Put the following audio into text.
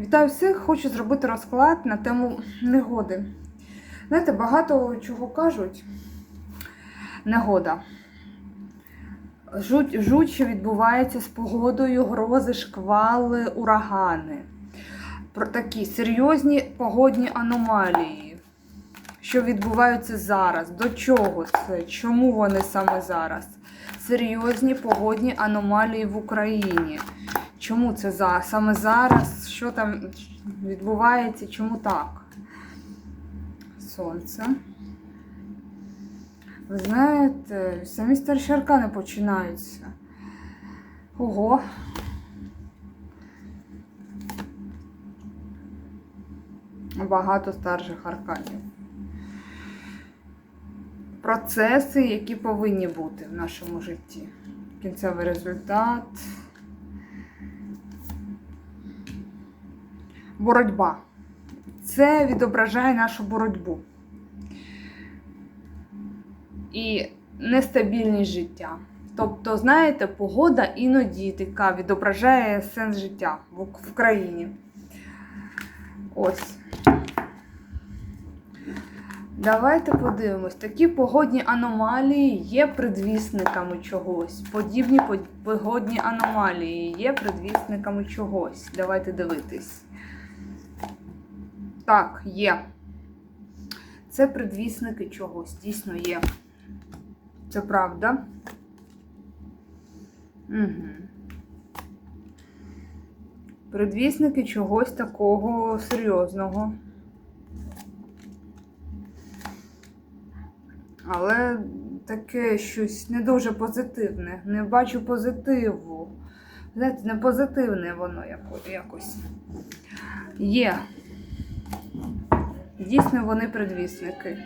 Вітаю всіх! Хочу зробити розклад на тему негоди. Знаєте, багато чого кажуть. Негода. Жуть, жуть, що відбувається з погодою, грози, шквали, урагани. Про такі серйозні погодні аномалії, що відбуваються зараз. До чого це? Чому вони саме зараз? Серйозні погодні аномалії в Україні. Чому це за саме зараз? Що там відбувається? Чому так? Сонце. Ви знаєте, самі старші аркани починаються. Ого. Багато старших арканів. Процеси, які повинні бути в нашому житті. Кінцевий результат. Боротьба. Це відображає нашу боротьбу. І нестабільність життя. Тобто, знаєте, погода іноді така відображає сенс життя в, країні. Ось. Давайте подивимось. Такі погодні аномалії є предвісниками чогось. Подібні погодні аномалії є предвісниками чогось. Давайте дивитись. Так, є. Це предвісники чогось. Дійсно є. Це правда. Угу. Предвісники чогось такого серйозного. Але таке щось не дуже позитивне. Не бачу позитиву. Знаєте, не позитивне воно якось. Є. Дійсно, вони предвісники.